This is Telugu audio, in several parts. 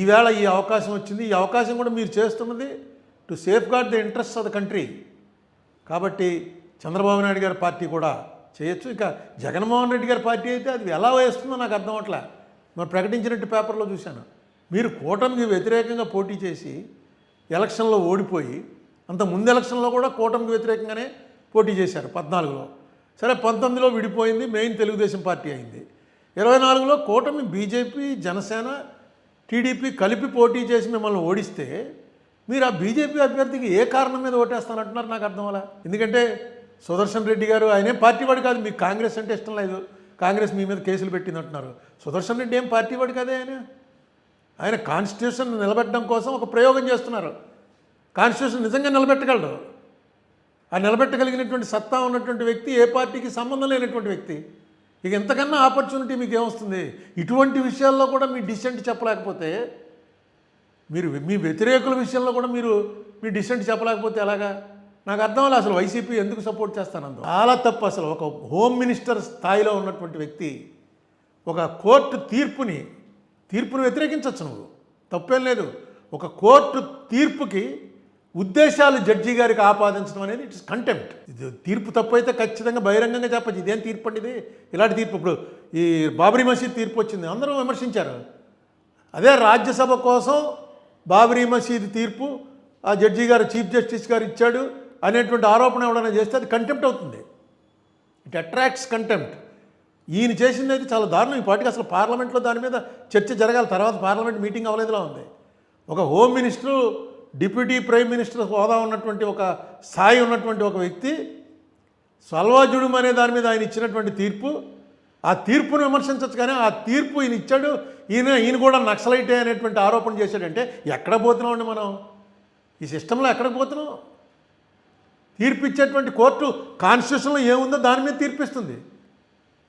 ఈవేళ ఈ అవకాశం వచ్చింది. ఈ అవకాశం కూడా మీరు చేస్తున్నది to safeguard the interest of the country కాబట్టి చంద్రబాబు నాయుడు గారి పార్టీ కూడా చేయొచ్చు. ఇంకా జగన్మోహన్ రెడ్డి గారి పార్టీ అయితే అది ఎలా వేస్తుందో నాకు అర్థం అవట్లే. మరి ప్రకటించినట్టు పేపర్లో చూశాను. మీరు కూటమికి వ్యతిరేకంగా పోటీ చేసి ఎలక్షన్లో ఓడిపోయి అంత ముందు ఎలక్షన్లో కూడా కూటమికి వ్యతిరేకంగానే పోటీ చేశారు పద్నాలుగులో. సరే పంతొమ్మిదిలో విడిపోయింది. మెయిన్ తెలుగుదేశం పార్టీ అయింది. ఇరవై నాలుగులో కూటమి బీజేపీ జనసేన టీడీపీ కలిపి పోటీ చేసి మిమ్మల్ని ఓడిస్తే మీరు ఆ బీజేపీ అభ్యర్థికి ఏ కారణం మీద ఓటేస్తానంటున్నారు నాకు అర్థం అలా ఎందుకంటే సుదర్శన్ రెడ్డి గారు ఆయనే పార్టీ వాడు కాదు మీకు కాంగ్రెస్ అంటే ఇష్టం లేదు. కాంగ్రెస్ మీ మీద కేసులు పెట్టిందంటున్నారు. సుదర్శన్ రెడ్డి ఏం పార్టీ వాడు కదే ఆయన? ఆయన కాన్స్టిట్యూషన్ నిలబెట్టడం కోసం ఒక ప్రయోగం చేస్తున్నారు. కాన్స్టిట్యూషన్ నిజంగా నిలబెట్టగలడు. ఆ నిలబెట్టగలిగినటువంటి సత్తా ఉన్నటువంటి వ్యక్తి ఏ పార్టీకి సంబంధం లేనటువంటి వ్యక్తి. ఇక ఎంతకన్నా ఆపర్చునిటీ మీకు ఏమొస్తుంది ఇటువంటి విషయాల్లో కూడా మీ డిసెంట్ చెప్పలేకపోతే మీరు మీ వ్యతిరేకుల విషయంలో కూడా మీరు మీ డిసెంట్ చెప్పలేకపోతే ఎలాగా? నాకు అర్థం లేదు అసలు వైసీపీ ఎందుకు సపోర్ట్ చేస్తాను అందు చాలా తప్పు అసలు. ఒక హోమ్ మినిస్టర్ స్థాయిలో ఉన్నటువంటి వ్యక్తి ఒక కోర్టు తీర్పుని తీర్పును వ్యతిరేకించవచ్చు నువ్వు. తప్పేం లేదు. ఒక కోర్టు తీర్పుకి ఉద్దేశాలు జడ్జి గారికి ఆపాదించడం అనేది ఇట్స్ కంటెంప్ట్. ఇది తీర్పు తప్పు అయితే ఖచ్చితంగా బహిరంగంగా చెప్పచ్చు. ఇదేం తీర్పు అండి ఇది? ఇలాంటి తీర్పు ఇప్పుడు ఈ బాబరీ మసీద్ తీర్పు వచ్చింది. అందరూ విమర్శించారు. అదే రాజ్యసభ కోసం బాబరీ మసీద్ తీర్పు ఆ జడ్జి గారు చీఫ్ జస్టిస్ గారు ఇచ్చాడు అనేటువంటి ఆరోపణ ఎవడైనా చేస్తే అది కంటెంప్ట్ అవుతుంది. It attracts contempt. ఈయన చేసింది అయితే చాలా దారుణం. ఈ పాటికి అసలు పార్లమెంట్లో దాని మీద చర్చ జరగాలి. తర్వాత పార్లమెంట్ మీటింగ్ అవ్వలేదులా ఉంది. ఒక home minister deputy prime minister హోదా ఉన్నటువంటి ఒక స్థాయి ఉన్నటువంటి ఒక వ్యక్తి సల్వాజుడుం అనే దాని మీద ఆయన ఇచ్చినటువంటి తీర్పు ఆ తీర్పును విమర్శించవచ్చు కానీ ఆ తీర్పు ఈయన ఇచ్చాడు. ఈయన ఈయన కూడా నక్సలైటే అనేటువంటి ఆరోపణ చేశాడంటే ఎక్కడ పోతున్నామండి మనం? ఈ సిస్టంలో ఎక్కడ పోతున్నాం? తీర్పు ఇచ్చేటువంటి కోర్టు కాన్స్టిట్యూషన్లో ఏముందో దాని మీద తీర్పిస్తుంది.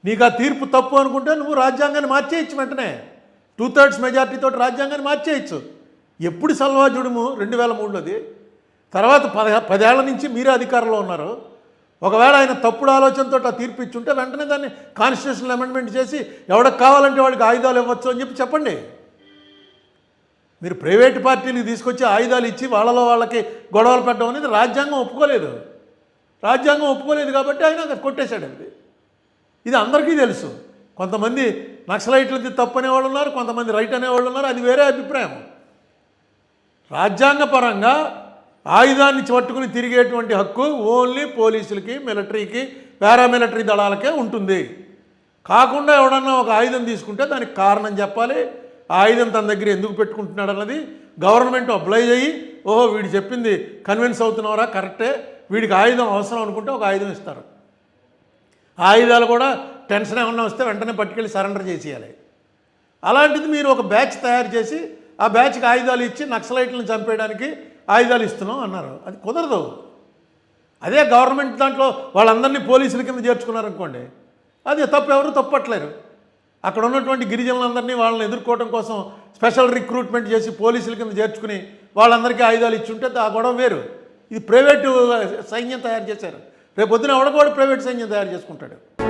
నీకు ఆ తీర్పు తప్పు అనుకుంటే నువ్వు రాజ్యాంగాన్ని మార్చేయచ్చు వెంటనే. టూ థర్డ్స్ మెజార్టీతో రాజ్యాంగాన్ని మార్చేయచ్చు. ఎప్పుడు సల్వాజుడుము రెండు వేల మూడులోది తర్వాత పద పదేళ్ళ నుంచి మీరే అధికారంలో ఉన్నారు. ఒకవేళ ఆయన తప్పుడు ఆలోచనతో ఆ తీర్పు ఇచ్చుంటే వెంటనే దాన్ని కాన్స్టిట్యూషనల్ అమెండ్మెంట్ చేసి ఎవడకు కావాలంటే వాడికి ఆయుధాలు ఇవ్వచ్చు అని చెప్పి చెప్పండి. మీరు ప్రైవేట్ పార్టీలకు తీసుకొచ్చి ఆయుధాలు ఇచ్చి వాళ్ళలో వాళ్ళకి గొడవలు పెట్టడం అనేది రాజ్యాంగం ఒప్పుకోలేదు. రాజ్యాంగం ఒప్పుకోలేదు కాబట్టి ఆయన కొట్టేశాడు అది ఇది అందరికీ తెలుసు. కొంతమంది నక్సలైట్లది తప్పు అనేవాళ్ళు ఉన్నారు కొంతమంది రైట్ అనేవాళ్ళు ఉన్నారు అది వేరే అభిప్రాయం. రాజ్యాంగపరంగా ఆయుధాన్ని పట్టుకుని తిరిగేటువంటి హక్కు ఓన్లీ పోలీసులకి మిలిటరీకి పారామిలిటరీ దళాలకే ఉంటుంది. కాకుండా ఎవడన్నా ఒక ఆయుధం తీసుకుంటే దానికి కారణం చెప్పాలి. ఆయుధం తన దగ్గర ఎందుకు పెట్టుకుంటున్నాడు అన్నది గవర్నమెంట్ అప్లై అయ్యి ఓహో వీడు చెప్పింది కన్విన్స్ అవుతున్నారా కరెక్టే. వీడికి ఆయుధం అవసరం అనుకుంటే ఒక ఆయుధం ఇస్తారు. ఆయుధాలు కూడా టెన్షన్ ఏమన్నా వస్తే వెంటనే పట్టుకెళ్ళి సరెండర్ చేసేయాలి. అలాంటిది మీరు ఒక బ్యాచ్ తయారు చేసి ఆ బ్యాచ్కి ఆయుధాలు ఇచ్చి నక్సలైట్లను చంపేయడానికి ఆయుధాలు ఇస్తున్నాం అన్నారు. అది కుదరదు. అదే గవర్నమెంట్ దాంట్లో వాళ్ళందరినీ పోలీసుల కింద చేర్చుకున్నారనుకోండి అది తప్పు ఎవరు తప్పట్లేరు. అక్కడ ఉన్నటువంటి గిరిజనులందరినీ వాళ్ళని ఎదుర్కోవడం కోసం స్పెషల్ రిక్రూట్మెంట్ చేసి పోలీసుల కింద చేర్చుకుని వాళ్ళందరికీ ఆయుధాలు ఇచ్చుంటే ఆ గొడవ వేరు. ఇది ప్రైవేటు సైన్యం తయారు చేశారు. రేపు పొద్దున ఎవడ కూడా ప్రైవేట్ సైన్యం తయారు చేసుకుంటాడు.